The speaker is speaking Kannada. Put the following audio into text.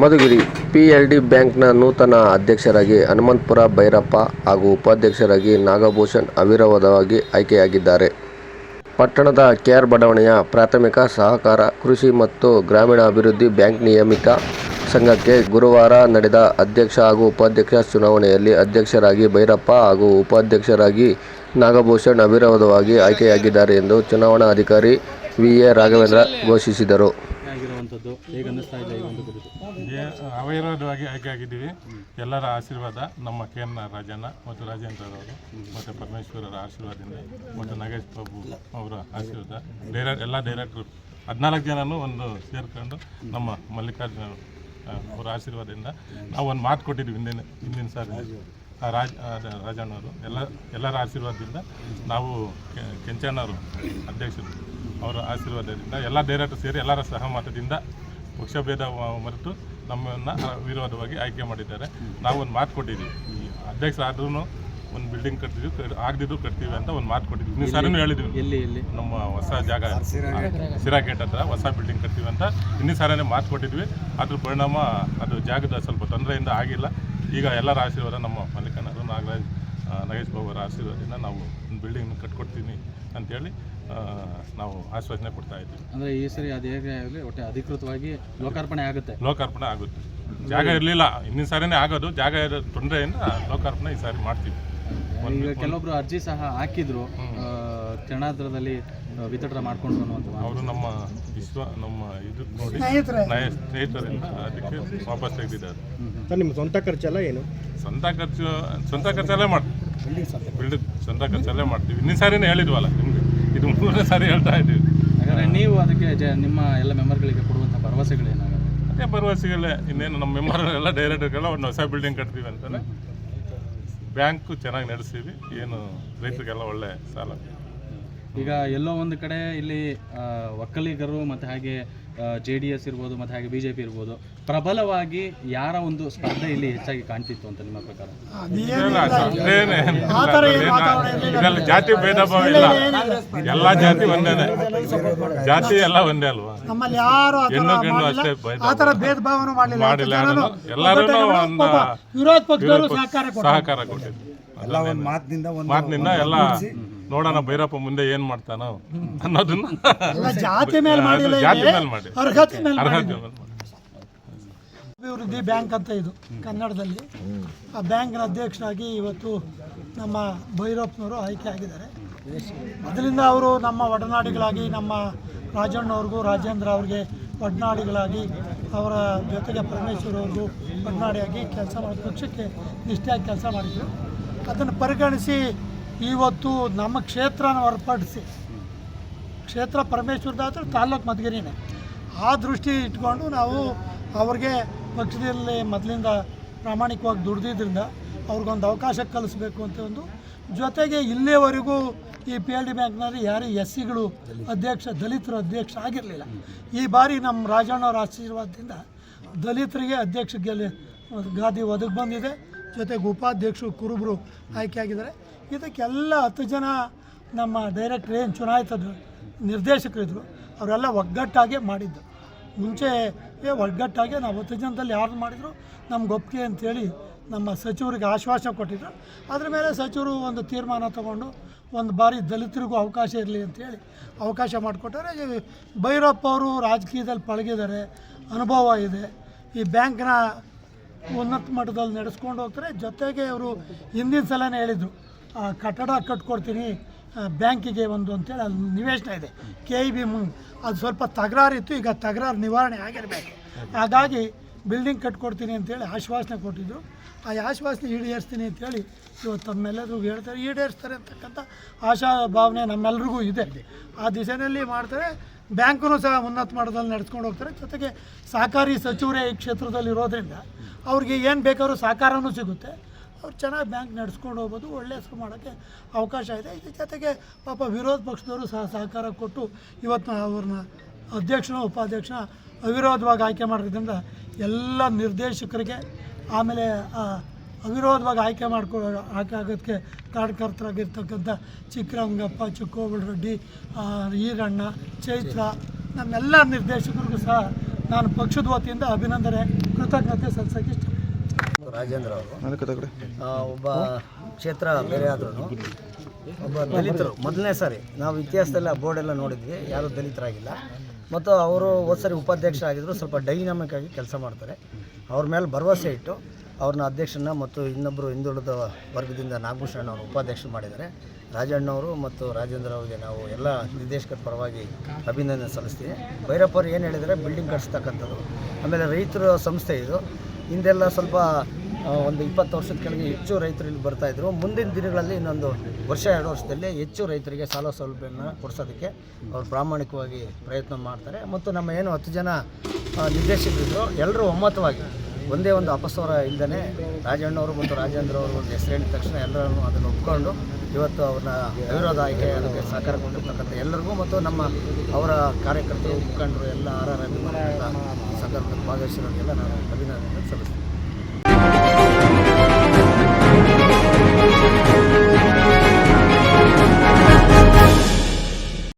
ಮಧುಗಿರಿ ಪಿಎಲ್ಡಿ ಬ್ಯಾಂಕ್ನ ನೂತನ ಅಧ್ಯಕ್ಷರಾಗಿ ಹನುಮಂತಪುರ ಭೈರಪ್ಪ ಹಾಗೂ ಉಪಾಧ್ಯಕ್ಷರಾಗಿ ನಾಗಭೂಷಣ್ ಅವಿರೋಧವಾಗಿ ಆಯ್ಕೆಯಾಗಿದ್ದಾರೆ. ಪಟ್ಟಣದ ಕೆಆರ್ ಬಡಾವಣೆಯ ಪ್ರಾಥಮಿಕ ಸಹಕಾರ, ಕೃಷಿ ಮತ್ತು ಗ್ರಾಮೀಣಾಭಿವೃದ್ಧಿ ಬ್ಯಾಂಕ್ ನಿಯಮಿತ ಸಂಘಕ್ಕೆ ಗುರುವಾರ ನಡೆದ ಅಧ್ಯಕ್ಷ ಹಾಗೂ ಉಪಾಧ್ಯಕ್ಷ ಚುನಾವಣೆಯಲ್ಲಿ ಅಧ್ಯಕ್ಷರಾಗಿ ಭೈರಪ್ಪ ಹಾಗೂ ಉಪಾಧ್ಯಕ್ಷರಾಗಿ ನಾಗಭೂಷಣ್ ಅವಿರೋಧವಾಗಿ ಆಯ್ಕೆಯಾಗಿದ್ದಾರೆ ಎಂದು ಚುನಾವಣಾಧಿಕಾರಿ ವಿ ಎ ರಾಘವೇಂದ್ರ ಘೋಷಿಸಿದರು. ಆಗಿರುವಂಥದ್ದು ಹೇಗೆ ಅನ್ನಿಸ್ತಾ ಇದೆ ಈ ಒಂದು ಕುರಿತು? ಅವಿರೋಧವಾಗಿ ಆಯ್ಕೆ ಆಗಿದ್ದೀವಿ. ಎಲ್ಲರ ಆಶೀರ್ವಾದ ನಮ್ಮ ಕೆ ಎನ್ ರಾಜಣ್ಣ ಮತ್ತು ರಾಜೇಂದ್ರರವರು ಮತ್ತು ಪರಮೇಶ್ವರರ ಆಶೀರ್ವಾದದಿಂದ ಮತ್ತು ನಾಗೇಶ್ ಬಾಬು ಅವರ ಆಶೀರ್ವಾದ. ಡೈರೆಕ್ಟ್, ಎಲ್ಲ ಡೈರೆಕ್ಟ್ರು, ಹದಿನಾಲ್ಕು ಜನನೂ ಒಂದು ಸೇರ್ಕೊಂಡು ನಮ್ಮ ಮಲ್ಲಿಕಾರ್ಜುನ ಅವರ ಆಶೀರ್ವಾದದಿಂದ ನಾವು ಒಂದು ಮಾತು ಕೊಟ್ಟಿದ್ವಿ ಹಿಂದಿನ ಹಿಂದಿನ ಸಾರಿ. ರಾಜ ರಾಜಣ್ಣವರು ಎಲ್ಲ, ಎಲ್ಲರ ಆಶೀರ್ವಾದದಿಂದ ನಾವು ಕೆಂಚಣ್ಣವರು ಅಧ್ಯಕ್ಷರು. ಅವರ ಆಶೀರ್ವಾದದಿಂದ ಎಲ್ಲ ಡೈರೆಕ್ಟರ್ ಸೇರಿ ಎಲ್ಲರ ಸಹಮತದಿಂದ ಪಕ್ಷಭೇದ ಮರೆತು ನಮ್ಮನ್ನು ವಿರೋಧವಾಗಿ ಆಯ್ಕೆ ಮಾಡಿದ್ದಾರೆ. ನಾವು ಒಂದು ಮಾತು ಕೊಟ್ಟಿದ್ದೀವಿ. ಈ ಅಧ್ಯಕ್ಷರಾದ್ರೂ ಒಂದು ಬಿಲ್ಡಿಂಗ್ ಕಟ್ತಿದ್ವಿ ಆಗದಿದ್ದು ಆಗದಿದ್ರು ಕಟ್ತೀವಿ ಅಂತ ಒಂದು ಮಾತು ಕೊಟ್ಟಿದ್ವಿ ನೀವು ಸಾರಿನೂ ಹೇಳಿದ್ವಿ ನಮ್ಮ ಹೊಸ ಜಾಗ ಸಿರಾ ಗೇಟ್ ಹತ್ರ ಹೊಸ ಬಿಲ್ಡಿಂಗ್ ಕಟ್ತೀವಿ ಅಂತ ಇನ್ನೂ ಸಾರನೇ ಮಾತು ಕೊಟ್ಟಿದ್ವಿ ಅದ್ರ ಪರಿಣಾಮ ಅದು ಜಾಗದ ಸ್ವಲ್ಪ ತೊಂದರೆಯಿಂದ ಆಗಿಲ್ಲ. ಈಗ ಎಲ್ಲರ ಆಶೀರ್ವಾದ ನಮ್ಮ ಮಲ್ಲಿಕಣ್ಣರು ನಾಗರಾಜ್ ನಾಗೇಶ್ ಬಾಬು ಅವರ ಆಶೀರ್ವಾದದಿಂದ ನಾವು ಒಂದು ಬಿಲ್ಡಿಂಗ್ ಕಟ್ಕೊಡ್ತೀನಿ ಅಂತೇಳಿ ನಾವು ಆಶ್ವಾಸನೆ ಕೊಡ್ತಾ ಇದ್ದೀವಿ ಅಂದರೆ ಈ ಸರಿ ಅದು ಹೇಗೆ ಆಗಲಿ ಒಟ್ಟೆ ಅಧಿಕೃತವಾಗಿ ಲೋಕಾರ್ಪಣೆ ಆಗುತ್ತೆ. ಲೋಕಾರ್ಪಣೆ ಆಗುತ್ತೆ. ಜಾಗ ಇರಲಿಲ್ಲ ಹಿಂದಿನ ಸಾರಿನೇ ಆಗೋದು ಜಾಗ ಇರೋ ತೊಂದರೆಯಿಂದ ಲೋಕಾರ್ಪಣೆ ಈ ಸಾರಿ ಮಾಡ್ತೀವಿ. ಈಗ ಕೆಲವೊಬ್ರು ಅರ್ಜಿ ಸಹ ಹಾಕಿದ್ರು ಆ, ವಿತರಣೆ ಮಾಡ್ಕೊಂಡು ಅನ್ನುವಂಥ ಅವರು ನಮ್ಮ ವಿಶ್ವ ನಮ್ಮ ಇದು ನೋಡಿ ಸ್ನೇಹಿತರಿಂದ ಅದಕ್ಕೆ ವಾಪಸ್ ತೆಗೆದಿದ್ದಾರೆ. ಸರ್ ನಿಮ್ಮ ಸ್ವಂತ ಖರ್ಚೆಲ್ಲ ಏನು? ಸ್ವಂತ ಖರ್ಚು ಸ್ವಂತ ಖರ್ಚಲ್ಲೇ ಮಾಡ್ತೀವಿ. ಬಿಲ್ಡಿಂಗ್ ಸ್ವಂತ ಖರ್ಚಲ್ಲೇ ಮಾಡ್ತೀವಿ. ಇನ್ನೊಂದು ಸಾರಿನೇ ಹೇಳಿದ್ವಲ್ಲ ನಿಮಗೆ. ಇದು ಮೂರನೇ ಸಾರಿ ಹೇಳ್ತಾ ಇದ್ದೀವಿ. ಹಾಗಾದರೆ ನೀವು ಅದಕ್ಕೆ ಜ ನಿಮ್ಮ ಎಲ್ಲ ಮೆಂಬರ್ಗಳಿಗೆ ಕೊಡುವಂಥ ಭರವಸೆಗಳೇನಾಗುತ್ತೆ ಅದೇ ಭರವಸೆಗಳೇ. ಇನ್ನೇನು ನಮ್ಮ ಮೆಂಬರ್ ಎಲ್ಲ ಡೈರೆಕ್ಟರ್ಗೆಲ್ಲ ಒಂದು ಹೊಸ ಬಿಲ್ಡಿಂಗ್ ಕಟ್ತೀವಿ ಅಂತಲೇ ಬ್ಯಾಂಕು ಚೆನ್ನಾಗಿ ನಡೆಸ್ತೀವಿ. ಏನು ರೈತರಿಗೆಲ್ಲ ಒಳ್ಳೆ ಸಾಲ. ಈಗ ಎಲ್ಲೋ ಒಂದು ಕಡೆ ಇಲ್ಲಿ ಒಕ್ಕಲಿಗರು ಮತ್ತು ಹಾಗೆ ಜೆ ಡಿ ಎಸ್ ಇರ್ಬೋದು ಮತ್ತು ಹಾಗೆ ಬಿ ಜೆ ಪಿ ಇರ್ಬೋದು ಪ್ರಬಲವಾಗಿ ಯಾರ ಒಂದು ಸ್ಪರ್ಧೆ ಇಲ್ಲಿ ಹೆಚ್ಚಾಗಿ ಕಾಣ್ತಿತ್ತು ಅಂತ ನಿಮ್ಮ ಪ್ರಕಾರ. ಇದೆಲ್ಲ ಜಾತಿ ಭೇದ ಭಾವ ಇಲ್ಲ ಎಲ್ಲ ಜಾತಿ ಒಂದೇನೆ ಜಾತಿ ಎಲ್ಲ ಒಂದೇ ಅಲ್ವಾ? ಹೆಣ್ಣು ಗಂಡು ಅಷ್ಟೇ ಭೇದ ಭಾವನೆ ಮಾಡಲಿಲ್ಲ. ಮಾಡಿಲ್ಲ. ಎಲ್ಲರೂ ಒಂದು ವಿರೋಧ ಪಕ್ಷದವರು ಸಹಕಾರ ಕೊಟ್ಟಿದ್ರು. ಎಲ್ಲ ಒಂದು ಮಾತಿನಿಂದ ಎಲ್ಲ ನೋಡೋಣ ಭೈರಪ್ಪ ಮುಂದೆ ಏನ್ ಮಾಡ್ತಾನೋ ಅನ್ನೋದನ್ನ ಎಲ್ಲ ಜಾತಿ ಮೇಲೆ ಮಾಡಿಲ್ಲ ಜಾತಿ ಮೇಲೆ ಮಾಡಿ ಅರ್ಹತೆ ಮೇಲೆ ಅರ್ಹತೆ ಮೇಲೆ. ಅಭಿವೃದ್ಧಿ ಬ್ಯಾಂಕ್ ಅಂತ ಇದು, ಕನ್ನಡದಲ್ಲಿ. ಆ ಬ್ಯಾಂಕ್ನ ಅಧ್ಯಕ್ಷರಾಗಿ ಇವತ್ತು ನಮ್ಮ ಭೈರಪ್ಪನವರು ಆಯ್ಕೆ ಆಗಿದ್ದಾರೆ. ಅದರಿಂದ ಅವರು ನಮ್ಮ ಒಡನಾಡಿಗಳಾಗಿ, ನಮ್ಮ ರಾಜಣ್ಣವ್ರಿಗೂ, ರಾಜೇಂದ್ರ ಅವ್ರಿಗೆ ಒಡನಾಡಿಗಳಾಗಿ, ಅವರ ಜೊತೆಗೆ ಪರಮೇಶ್ವರ್ ಅವ್ರಿಗೂ ಒಡನಾಡಿಯಾಗಿ ಕೆಲಸ ಮಾಡಿ, ಪಕ್ಷಕ್ಕೆ ನಿಷ್ಠೆಯಾಗಿ ಕೆಲಸ ಮಾಡಿದರು. ಅದನ್ನು ಪರಿಗಣಿಸಿ ಇವತ್ತು ನಮ್ಮ ಕ್ಷೇತ್ರನ ಹೊರಪಡಿಸಿ, ಕ್ಷೇತ್ರ ಪರಮೇಶ್ವರದಾದ್ರೆ ತಾಲೂಕು ಮಧುಗಿರಿನೇ. ಆ ದೃಷ್ಟಿ ಇಟ್ಕೊಂಡು ನಾವು ಅವ್ರಿಗೆ ಪಕ್ಷದಲ್ಲಿ ಮೊದಲಿಂದ ಪ್ರಾಮಾಣಿಕವಾಗಿ ದುಡ್ದಿದ್ದರಿಂದ ಅವ್ರಿಗೊಂದು ಅವಕಾಶ ಕಲಿಸ್ಬೇಕು ಅಂತ ಒಂದು ಜೊತೆಗೆ ಇಲ್ಲಿಯವರೆಗೂ ಈ ಪಿ ಎಲ್ ಡಿ ಬ್ಯಾಂಕ್ನಲ್ಲಿ ಯಾರು ಎಸ್ ಸಿಗಳು ಅಧ್ಯಕ್ಷ, ದಲಿತರು ಅಧ್ಯಕ್ಷ ಆಗಿರಲಿಲ್ಲ. ಈ ಬಾರಿ ನಮ್ಮ ರಾಜಣ್ಣವ್ರ ಆಶೀರ್ವಾದದಿಂದ ದಲಿತರಿಗೆ ಅಧ್ಯಕ್ಷ ಗೆಲ್ಲಿ ಗಾದಿ ಒದಗಿ ಬಂದಿದೆ. ಜೊತೆಗೆ ಉಪಾಧ್ಯಕ್ಷರು ಕುರುಬರು ಆಯ್ಕೆಯಾಗಿದ್ದಾರೆ ಇದಕ್ಕೆಲ್ಲ ಹತ್ತು ಜನ ನಮ್ಮ ಡೈರೆಕ್ಟರ್ ಏನು ಚುನಾಯಿತದ ನಿರ್ದೇಶಕರಿದ್ದರು ಅವರೆಲ್ಲ ಒಗ್ಗಟ್ಟಾಗೆ ಮಾಡಿದ್ದು. ಮುಂಚೆ ಒಗ್ಗಟ್ಟಾಗೆ ನಾವು ಉತ್ತೇಜನದಲ್ಲಿ ಯಾರು ಮಾಡಿದ್ರು. ನಮ್ಗೆ ಒಪ್ಪಿಗೆ ಅಂತೇಳಿ ನಮ್ಮ ಸಚಿವರಿಗೆ ಆಶ್ವಾಸನೆ ಕೊಟ್ಟಿದ್ರು. ಅದ್ರ ಮೇಲೆ ಸಚಿವರು ಒಂದು ತೀರ್ಮಾನ ತಗೊಂಡು ಒಂದು ಬಾರಿ ದಲಿತರಿಗೂ ಅವಕಾಶ ಇರಲಿ ಅಂತೇಳಿ ಅವಕಾಶ ಮಾಡಿಕೊಟ್ಟಾರೆ ಭೈರಪ್ಪ ಅವರು ರಾಜಕೀಯದಲ್ಲಿ ಪಳಗಿದ್ದಾರೆ ಅನುಭವ ಇದೆ. ಈ ಬ್ಯಾಂಕ್ನ ಉನ್ನತ ಮಟ್ಟದಲ್ಲಿ ನಡೆಸ್ಕೊಂಡು ಹೋಗ್ತಾರೆ. ಜೊತೆಗೆ ಅವರು ಹಿಂದಿನ ಸಲನೇ ಹೇಳಿದರು ಕಟ್ಟಡ ಕಟ್ಕೊಡ್ತೀನಿ ಬ್ಯಾಂಕಿಗೆ ಒಂದು ಅಂತೇಳಿ ಅಲ್ಲಿ ನಿವೇಶನ ಇದೆ. ಕೆ ಇ ಬಿ ಮುಂದೆ ಅದು ಸ್ವಲ್ಪ ತಕರಾರಿತ್ತು ಈಗ ತಕರಾರು ನಿವಾರಣೆ ಆಗಿರಬೇಕು. ಹಾಗಾಗಿ ಬಿಲ್ಡಿಂಗ್ ಕಟ್ಕೊಡ್ತೀನಿ ಅಂತೇಳಿ ಆಶ್ವಾಸನೆ ಕೊಟ್ಟಿದ್ದರು ಆ ಆಶ್ವಾಸನೆ ಈಡೇರಿಸ್ತೀನಿ ಅಂತೇಳಿ ಇವತ್ತು ತಮ್ಮೆಲ್ಲರಿಗೂ ಹೇಳ್ತಾರೆ, ಈಡೇರಿಸ್ತಾರೆ ಅಂತಕ್ಕಂಥ ಆಶಾ ಭಾವನೆ ನಮ್ಮೆಲ್ಲರಿಗೂ ಇದೆ. ಆ ದಿಸೆಯಲ್ಲಿ ಮಾಡ್ತಾರೆ ಬ್ಯಾಂಕನ್ನು ಸಹ ಉನ್ನತ ಮಟ್ಟದಲ್ಲಿ ನಡೆಸ್ಕೊಂಡು ಹೋಗ್ತಾರೆ. ಜೊತೆಗೆ ಸಹಕಾರಿ ಸಚಿವರೇ ಈ ಕ್ಷೇತ್ರದಲ್ಲಿ ಇರೋದ್ರಿಂದ ಅವ್ರಿಗೆ ಏನು ಬೇಕಾದ್ರೂ ಸಹಕಾರವೂ ಸಿಗುತ್ತೆ. ಅವ್ರು ಚೆನ್ನಾಗಿ ಬ್ಯಾಂಕ್ ನಡೆಸ್ಕೊಂಡು ಹೋಗ್ಬೋದು ಒಳ್ಳೆ ಹೆಸರು ಮಾಡೋಕ್ಕೆ ಅವಕಾಶ ಇದೆ. ಇದ್ರ ಜೊತೆಗೆ ಪಾಪ ವಿರೋಧ ಪಕ್ಷದವರು ಸಹ ಸಹಕಾರ ಕೊಟ್ಟು ಇವತ್ತು ಅವ್ರನ್ನ ಅಧ್ಯಕ್ಷನ ಉಪಾಧ್ಯಕ್ಷನ ಅವಿರೋಧವಾಗಿ ಆಯ್ಕೆ ಮಾಡೋದ್ರಿಂದ ಎಲ್ಲ ನಿರ್ದೇಶಕರಿಗೆ ಆಮೇಲೆ ಅವಿರೋಧವಾಗಿ ಆಯ್ಕೆ ಮಾಡ್ಕೊ ಆಯ್ಕೆ ಆಗೋದಕ್ಕೆ ಕಾರ್ಯಕರ್ತರಾಗಿರ್ತಕ್ಕಂಥ ಚಿಕ್ಕರಂಗಪ್ಪ ಚಿಕ್ಕೋಬಳ ರೆಡ್ಡಿ ಆ, ಈರಣ್ಣ ಚೈತ್ರ ನಮ್ಮೆಲ್ಲ ನಿರ್ದೇಶಕರಿಗೂ ಸಹ ನಾನು ಪಕ್ಷದ ವತಿಯಿಂದ ಅಭಿನಂದನೆ ಕೃತಜ್ಞತೆ ಸಲ್ಲಿಸೋಕ್ಕೆ ಇಷ್ಟ ರಾಜೇಂದ್ರ ಅವರು. ಒಬ್ಬ ಕ್ಷೇತ್ರ ಬೇರೆ ಆದ್ರೂ ಒಬ್ಬ ದಲಿತರು. ಮೊದಲನೇ ಸಾರಿ ನಾವು ಇತಿಹಾಸದಲ್ಲಿ ಆ ಬೋರ್ಡ್ ಎಲ್ಲ ನೋಡಿದ್ವಿ ಯಾರೂ ದಲಿತರಾಗಿಲ್ಲ. ಮತ್ತು ಅವರು ಹೋದ ಸರಿ ಉಪಾಧ್ಯಕ್ಷ ಆಗಿದ್ರು ಸ್ವಲ್ಪ ಡೈನಾಮಿಕ್ ಆಗಿ ಕೆಲಸ ಮಾಡ್ತಾರೆ. ಅವ್ರ ಮೇಲೆ ಭರವಸೆ ಇಟ್ಟು ಅವ್ರನ್ನ ಅಧ್ಯಕ್ಷನ ಮತ್ತು ಇನ್ನೊಬ್ಬರು ಹಿಂದುಳಿದ ವರ್ಗದಿಂದ ನಾಗಭೂಷಣ ಅವರು ಉಪಾಧ್ಯಕ್ಷ ಮಾಡಿದ್ದಾರೆ. ರಾಜಣ್ಣವರು ಮತ್ತು ರಾಜೇಂದ್ರ ಅವರಿಗೆ ನಾವು ಎಲ್ಲ ನಿರ್ದೇಶಕರ ಪರವಾಗಿ ಅಭಿನಂದನೆ ಸಲ್ಲಿಸ್ತೀವಿ. ಭೈರಪ್ಪ ಅವರು ಏನು ಹೇಳಿದರೆ ಬಿಲ್ಡಿಂಗ್ ಕಟ್ಸ್ತಕ್ಕಂಥದ್ದು. ಆಮೇಲೆ ರೈತರ ಸಂಸ್ಥೆ ಇದು. ಹಿಂದೆಲ್ಲ ಸ್ವಲ್ಪ ಒಂದು ಇಪ್ಪತ್ತು ವರ್ಷದ ಕೆಳಗೆ ಹೆಚ್ಚು ರೈತರು ಇಲ್ಲಿ ಬರ್ತಾ ಇದ್ರು. ಮುಂದಿನ ದಿನಗಳಲ್ಲಿ ಇನ್ನೊಂದು ವರ್ಷ, ಎರಡು ವರ್ಷದಲ್ಲಿ ಹೆಚ್ಚು ರೈತರಿಗೆ ಸಾಲ ಸೌಲಭ್ಯವನ್ನು ಕೊಡಿಸೋದಕ್ಕೆ ಅವರು ಪ್ರಾಮಾಣಿಕವಾಗಿ ಪ್ರಯತ್ನ ಮಾಡ್ತಾರೆ. ಮತ್ತು ನಮ್ಮ ಏನು ಹತ್ತು ಜನ ನಿರ್ದೇಶಕರಿದ್ದರು ಎಲ್ಲರೂ ಒಮ್ಮತವಾಗಿ ಒಂದೇ ಒಂದು ಅಪಸ್ವರ ಇಲ್ಲದೇ ರಾಜಣ್ಣವರು ಮತ್ತು ರಾಜೇಂದ್ರ ಅವರು ಒಂದು ಹೆಸರು ಹೇಳಿದ ತಕ್ಷಣ ಎಲ್ಲರನ್ನು ಅದನ್ನು ಒಪ್ಕೊಂಡು ಇವತ್ತು ಅವ್ರನ್ನ ಅವಿರೋಧ ಆಯ್ಕೆ ಅದಕ್ಕೆ ಸಹಕಾರ ಕೊಟ್ಟಿರ್ತಕ್ಕಂಥ ಎಲ್ಲರಿಗೂ ಮತ್ತು ನಮ್ಮ ಅವರ ಕಾರ್ಯಕರ್ತರು, ಮುಖಂಡರು, ಎಲ್ಲ ಆರ್ ಆರ್ ಅಭಿಮಾನಿಗಳ ಸಂದರ್ಭದಲ್ಲಿ ಭಾಗವಹಿಸಿರೋರಿಗೆಲ್ಲ ನಾನು ಅಭಿನಂದನೆ ಸಲ್ಲಿಸ್ತೀನಿ.